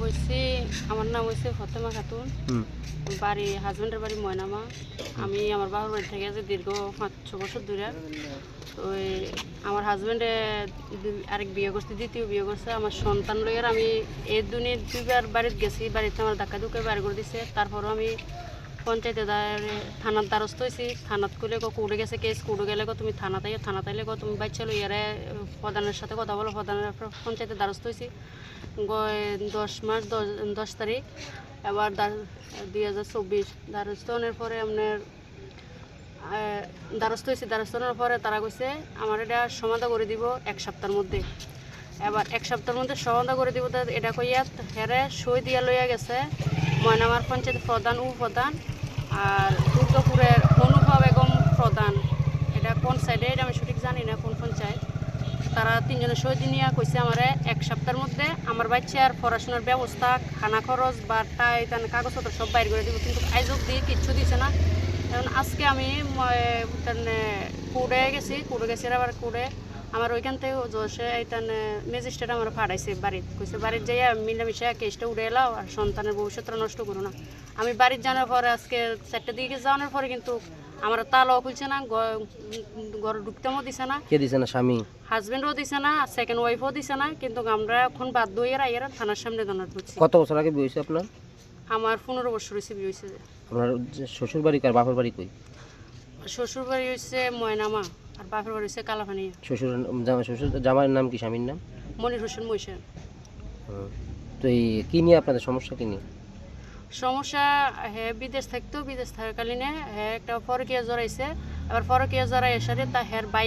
বলছি আমার নাম হচ্ছে ফতেমা খাতুন। বাড়ি হাজবেন্ডের বাড়ি ময়নামা। আমি আমার বাবার বাড়ি থেকে আছি দীর্ঘ পাঁচ ছ বছর দূরে। এই আমার হাজবেন্ডে আরেক বিয়ে করছে দ্বিতীয় বিয়ে করছে। আমার সন্তান লইয়ার আমি এই দুনি দুইবার বাড়িতে গেছি। বাড়িতে আমার ধাক্কা ধুকে বাড়ি করে দিছে। তারপরও আমি পঞ্চায়েতে থানার দ্বারস্থ হয়েছি থানাত করলে কুড়ে গেছে কেস কুড়ে গেলে তুমি থানা তাইও থানা তাইলে কো, তুমি বাচ্চা লইয়ারে প্রধানের সাথে কথা বলো, প্রধানের পঞ্চায়েতে দ্বারস্থ হয়েছি দশ মাস, দশ তারিখ, এবার দুই হাজার চব্বিশ দ্বারস্থ হওয়ার পরে আপনার দ্বারস্থ হয়েছি দ্বারস্থ হওয়ার পরে তারা কইছে, আমার এটা সমাধা করে দিব এক সপ্তাহের মধ্যে। এবার এক সপ্তাহের মধ্যে সমাধা করে দিব এটা কইয়া হেরে সই দিয়া লইয়া গেছে ময়নামার পঞ্চায়েত প্রধান, উপপ্রধান। আর দুর্গাপুরের অনুভব বেগম প্রধান, এটা কোন সাইডে এটা আমি সঠিক জানি না কোন পঞ্চায়েত। তারা তিনজনের সই নিয়ে কইছে আমারে এক সপ্তাহের মধ্যে আমার বাচ্চার পড়াশোনার ব্যবস্থা, খানা খরচ বা টাই কাগজপত্র সব বাইর করে দিব, কিন্তু আইজ অব্দি কিচ্ছু দিছে না। এখন আজকে আমি কুড়ে গেছি কুড়ে গেছি আবার কুড়ে আমার ওইখান থেকে জোসে এইখান ম্যাজিস্ট্রেট আমার ফাড়াইছে বাড়িতে। কইছে বাড়িতে যাইয়া মিলামিশা কেসটা উড়ে এলাও আর সন্তানের ভবিষ্যৎটা নষ্ট করো না। আমি বাড়ির জানার পরে আজকে চারটে দিকে যাওয়ার পরে কিন্তু আমার তালাও খুলছে না ঘর ঢুকতেও দিছে না। কে দিছে না? স্বামী? হাজবেন্ডও দিছে না সেকেন্ড ওয়াইফও দিছে না কিন্তু আমরা এখন বাধ্য হয়ে আইয়ার থানার সামনে দাঁড়াতে হচ্ছে। কত বছর আগে বিয়ে হয়েছে আপনার? আমার পনেরো বছর হয়েছে বিয়ে হয়েছে। আপনার শ্বশুর বাড়ি কার? বাপের বাড়ি কই? শ্বশুর বাড়ি হয়েছে ময়নামা। আর বাপের বাড়ি হচ্ছে কালাপানি শ্বশুর জামা শ্বশুর জামার নাম কি স্বামীর নাম? মনির হোসেন হুম। তো এই কী নিয়ে আপনাদের সমস্যা কী নিয়ে? সমস্যা হ্যাঁ বিদেশ থাকতো বিদেশ থাকাকালীনে হ্যাঁ একটা ফরকিয়া জড়াইছে। আবার ফরকিয়া জড়াই এসারে তা হ্যার বাইয়ে